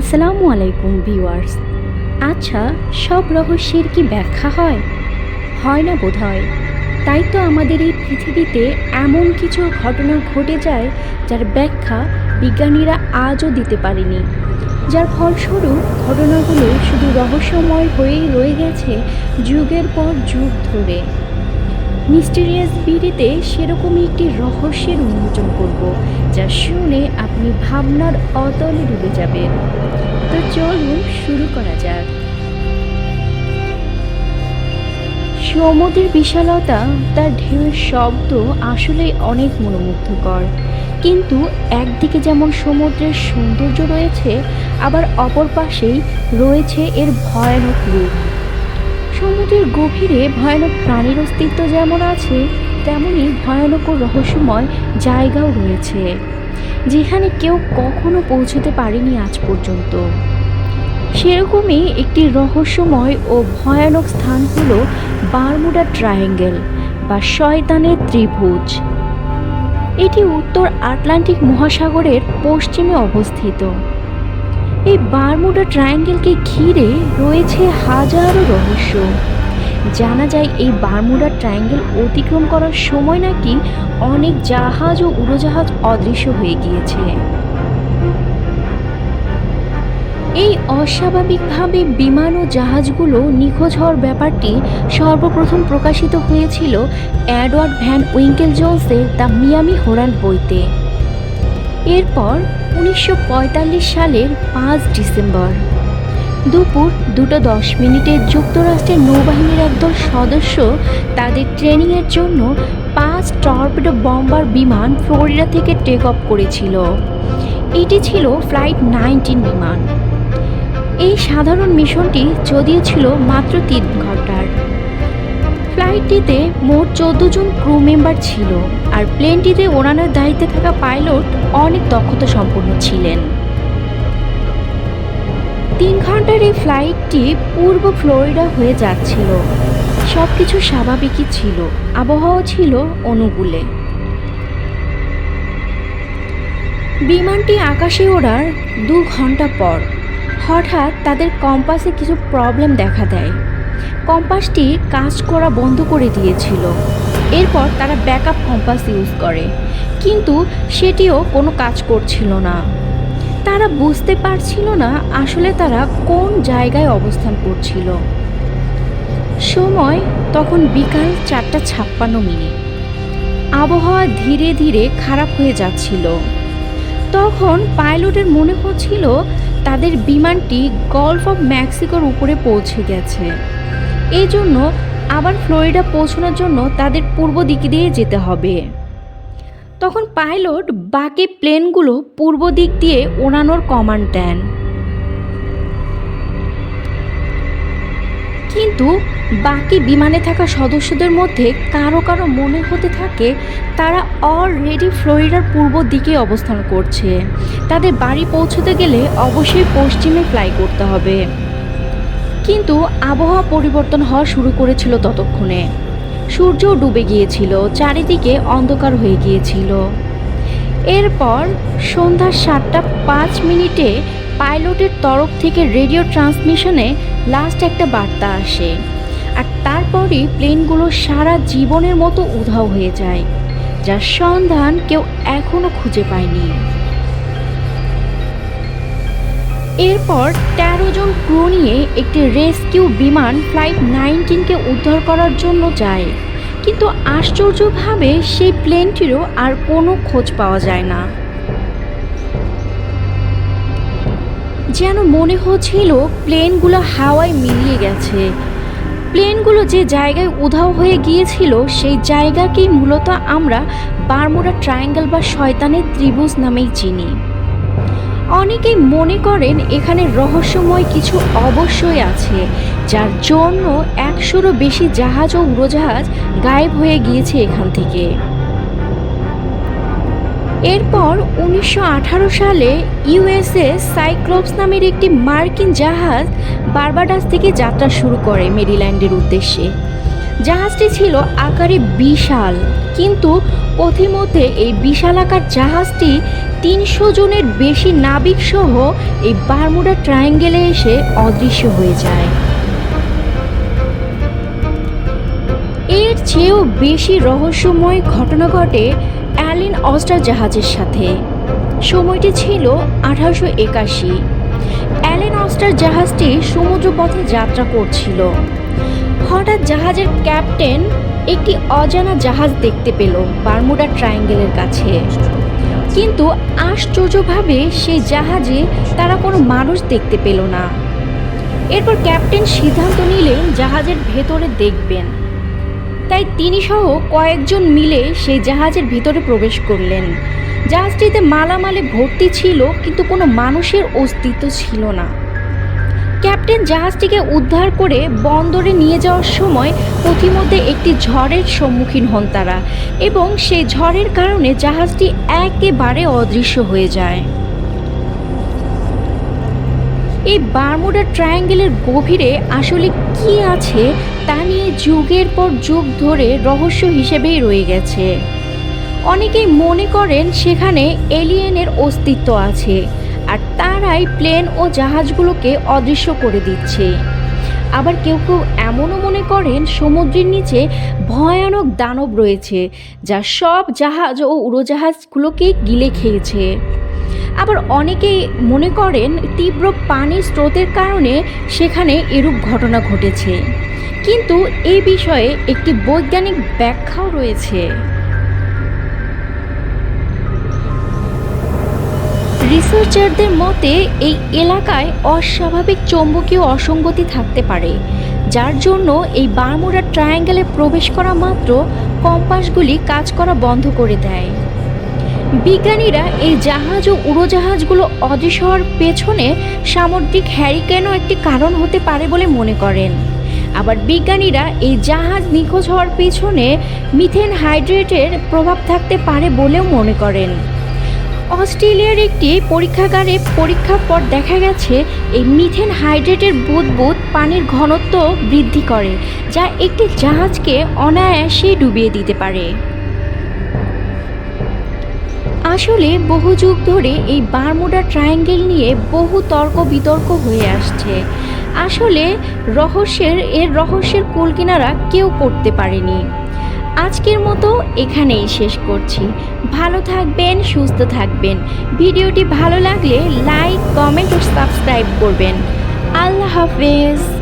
আসসালামু আলাইকুম ভিউয়ার্স। আচ্ছা সব রহস্যের কি ব্যাখ্যা হয়? হয় না বোধ হয় তাই তো আমাদের এই পৃথিবীতে এমন কিছু ঘটনা ঘটে যায়, যার ব্যাখ্যা বিজ্ঞানীরা আজও দিতে পারেনি। যার ফলস্বরূপ, ঘটনাগুলো শুধু রহস্যময় হয়েই রয়ে গেছে যুগের পর যুগ ধরে। মিস্টেরিয়াস বিডিতে সেরকমই একটি রহস্যের উন্মোচন করব। যা শুনে আপনি ভাবনার অতলে ডুবে যাবেন। তো চলুন শুরু করা যাক। সমুদ্রের বিশালতা, তার ঢেউয়ের শব্দ আসলে অনেক মনোমুগ্ধকর। কিন্তু একদিকে যেমন সমুদ্রের সৌন্দর্য রয়েছে, আবার অপর পাশেই রয়েছে এর ভয়ানক রূপ। সমুদ্রের গভীরে ভয়ানক প্রাণীর অস্তিত্ব যেমন আছে তেমনই ভয়ানক ও রহস্যময় জায়গাও রয়েছে, যেখানে কেউ কখনো পৌঁছতে পারেনি আজ পর্যন্ত। সেরকমই একটি রহস্যময় ও ভয়ানক স্থান হল বারমুডা ট্রায়াঙ্গেল বা শয়তানের ত্রিভুজ। এটি উত্তর আটলান্টিক মহাসাগরের পশ্চিমে অবস্থিত। এই বারমুডা ট্রায়াঙ্গেলকে ঘিরে রয়েছে হাজারো রহস্য। জানা যায় এই বারমুডা ট্রায়াঙ্গেল অতিক্রম করার সময় নাকি অনেক জাহাজ ও উড়োজাহাজ অদৃশ্য হয়ে গিয়েছে। এই অস্বাভাবিকভাবে বিমান ও জাহাজগুলো নিখোঁজ হওয়ার ব্যাপারটি সর্বপ্রথম প্রকাশিত হয়েছিল অ্যাডওয়ার্ড ভ্যান উইঙ্কেল জোন্সের দ্য মিয়ামি হোরাল বইতে। এরপর উনিশশো পঁয়তাল্লিশ সালের পাঁচ ডিসেম্বর। দুপুর দুটো দশ মিনিটে যুক্তরাষ্ট্রের নৌবাহিনীর একদল সদস্য তাদের ট্রেনিংয়ের জন্য পাঁচ টর্পেডো বম্বার বিমান ফ্লোরিডা থেকে টেক অফ করেছিল। এটি ছিল ফ্লাইট নাইনটিন বিমান। এই সাধারণ মিশনটি যদিও ছিল মাত্র তিন ঘণ্টার। ফ্লাইটটিতে মোট চোদ্দ জন ক্রু মেম্বার ছিল, আর প্লেনটিতে ওড়ানোর দায়িত্বে থাকা পাইলট অনেক দক্ষতা সম্পন্ন ছিলেন। তিন ঘণ্টার এই ফ্লাইটটি পূর্ব ফ্লোরিডা হয়ে যাচ্ছিল। সব কিছু স্বাভাবিকই ছিল। আবহাওয়া ছিল অনুকূলে। বিমানটি আকাশে ওড়ার দু ঘণ্টা পর হঠাৎ তাদের কম্পাসে কিছু প্রবলেম দেখা দেয়। কম্পাসটি কাজ করা বন্ধ করে দিয়েছিল। এরপর তারা ব্যাকআপ কম্পাস ইউজ করে। কিন্তু সেটিও কোনো কাজ করছিল না। তারা বুঝতে পারছিল না আসলে তারা কোন জায়গায় অবস্থান করছিল। সময় তখন বিকাল চারটা ছাপ্পান্ন মিনিট। আবহাওয়া ধীরে ধীরে খারাপ হয়ে যাচ্ছিল। তখন পাইলটের মনে হচ্ছিল তাদের বিমানটি গলফ অফ মেক্সিকোর উপরে পৌঁছে গেছে। এই জন্য আবার ফ্লোরিডা পৌঁছানোর জন্য তাদের পূর্ব দিকে দিয়ে যেতে হবে। তখন পাইলট বাকি প্লেনগুলো পূর্ব দিক দিয়ে ওড়ানোর কমান্ড দেন। কিন্তু বাকি বিমানে থাকা সদস্যদের মধ্যে কারও কারও মনে হতে থাকে তারা অলরেডি ফ্লোরিডার পূর্ব দিকে অবস্থান করছে। তাদের বাড়ি পৌঁছতে গেলে অবশ্যই পশ্চিমে ফ্লাই করতে হবে। কিন্তু আবহাওয়া পরিবর্তন হওয়া শুরু করেছিল ততক্ষণে। সূর্য ডুবে গিয়েছিল, চারিদিকে অন্ধকার হয়ে গিয়েছিল। এরপর সন্ধ্যা সাতটা পাঁচ মিনিটে পাইলটের তরফ থেকে রেডিও ট্রান্সমিশনে লাস্ট একটা বার্তা আসে। আর তারপরই প্লেনগুলো সারা জীবনের মতো উধাও হয়ে যায় যার সন্ধান কেউ এখনও খুঁজে পায়নি। এরপর তেরো জন ক্রু নিয়ে একটি রেস্কিউ বিমান ফ্লাইট নাইনটিনকে উদ্ধার করার জন্য যায়। কিন্তু আশ্চর্যভাবে সেই প্লেনটিরও আর কোনো খোঁজ পাওয়া যায় না। যেন মনে হচ্ছিল প্লেনগুলো হাওয়ায় মিলিয়ে গেছে। প্লেনগুলো যে জায়গায় উধাও হয়ে গিয়েছিল, সেই জায়গাকেই মূলত আমরা বারমুডা ট্রায়াঙ্গেল বা শয়তানের ত্রিভুজ নামেই চিনি। অনেকেই মনে করেন এখানে রহস্যময় কিছু অবশ্যই আছে, যার জন্য একশোরও বেশি জাহাজ ও উড়োজাহাজ গায়েব হয়ে গিয়েছে এখান থেকে। এরপর উনিশশো আঠারো সালে ইউএসএ সাইক্লোপস নামের একটি মার্কিন জাহাজ বারবাডাস থেকে যাত্রা শুরু করে মেরিল্যান্ডের উদ্দেশ্যে। জাহাজটি ছিল আকারে বিশাল, কিন্তু পথিমধ্যে এই বিশালাকার জাহাজটি তিনশো জনের বেশি নাবিক সহ এই বারমুডা ট্রায়াঙ্গেলে এসে অদৃশ্য হয়ে যায়। এর চেয়েও বেশি রহস্যময় ঘটনা ঘটে অ্যালিন অস্টার জাহাজের সাথে। সময়টি ছিল আঠারোশো একাশি। অ্যালেন অস্টার জাহাজটি সমুদ্রপথে যাত্রা করছিল। হঠাৎ জাহাজের ক্যাপ্টেন একটি অজানা জাহাজ দেখতে পেল বারমুডা ট্রায়াঙ্গেলের কাছে। কিন্তু আশ্চর্যভাবে সেই জাহাজে তারা কোনো মানুষ দেখতে পেল না। এরপর ক্যাপ্টেন সিদ্ধান্ত নিলেন জাহাজের ভেতরে দেখবেন। তাই তিনি সহ কয়েকজন মিলে সেই জাহাজের ভিতরে প্রবেশ করলেন। জাহাজটিতে মালামালে ভর্তি ছিল, কিন্তু কোনো মানুষের অস্তিত্ব ছিল না। ক্যাপ্টেন জাহাজটিকে উদ্ধার করে বন্দরে নিয়ে যাওয়ার সময় পথিমধ্যে একটি ঝড়ের সম্মুখীন হন তারা এবং সেই ঝড়ের কারণে জাহাজটি একেবারে অদৃশ্য হয়ে যায়। এই বারমুডা ট্রায়াঙ্গেলের গভীরে আসলে কি আছে তা নিয়ে যুগের পর যুগ ধরে রহস্য হিসেবেই রয়ে গেছে। অনেকেই মনে করেন সেখানে এলিয়েনের অস্তিত্ব আছে। আর তারাই প্লেন ও জাহাজগুলোকে অদৃশ্য করে দিচ্ছে। আবার কেউ কেউ এমনও মনে করেন, সমুদ্রের নিচে ভয়ানক দানব রয়েছে, যা সব জাহাজ ও উড়োজাহাজগুলোকে গিলে খেয়েছে। আবার অনেকেই মনে করেন, তীব্র পানির স্রোতের কারণে সেখানে এরূপ ঘটনা ঘটেছে। কিন্তু এই বিষয়ে একটি বৈজ্ঞানিক ব্যাখ্যাও রয়েছে। রিসার্চারদের মতে, এই এলাকায় অস্বাভাবিক চৌম্বকীয় অসঙ্গতি থাকতে পারে, যার জন্য এই বারমুডা ট্রায়াঙ্গেলে প্রবেশ করা মাত্র কম্পাসগুলি কাজ করা বন্ধ করে দেয়। বিজ্ঞানীরা এই জাহাজ ও উড়োজাহাজগুলো অদৃশ্য হওয়ার পেছনে সামুদ্রিক হ্যারিকেনও একটি কারণ হতে পারে বলে মনে করেন। আবার বিজ্ঞানীরা এই জাহাজ নিখোঁজ হওয়ার পেছনে মিথেন হাইড্রেটের প্রভাব থাকতে পারে বলেও মনে করেন। অস্ট্রেলিয়ার একটি পরীক্ষাগারে পরীক্ষার পর দেখা গেছে, এই মিথেন হাইড্রেটের বুদবুদ পানির ঘনত্ব বৃদ্ধি করে, যা একটি জাহাজকে অনায়াসে ডুবিয়ে দিতে পারে। আসলে বহু যুগ ধরে এই বারমুডা ট্রায়াঙ্গেল নিয়ে বহু তর্ক বিতর্ক হয়ে আসছে। আসলে রহস্যের, এর রহস্যের কুলকিনারা কেউ করতে পারেনি। আজকের মতো এখানেই শেষ করছি। ভালো থাকবেন, সুস্থ থাকবেন। ভিডিওটি ভালো লাগলে লাইক, কমেন্ট ও সাবস্ক্রাইব করবেন। আল্লাহ হাফেজ।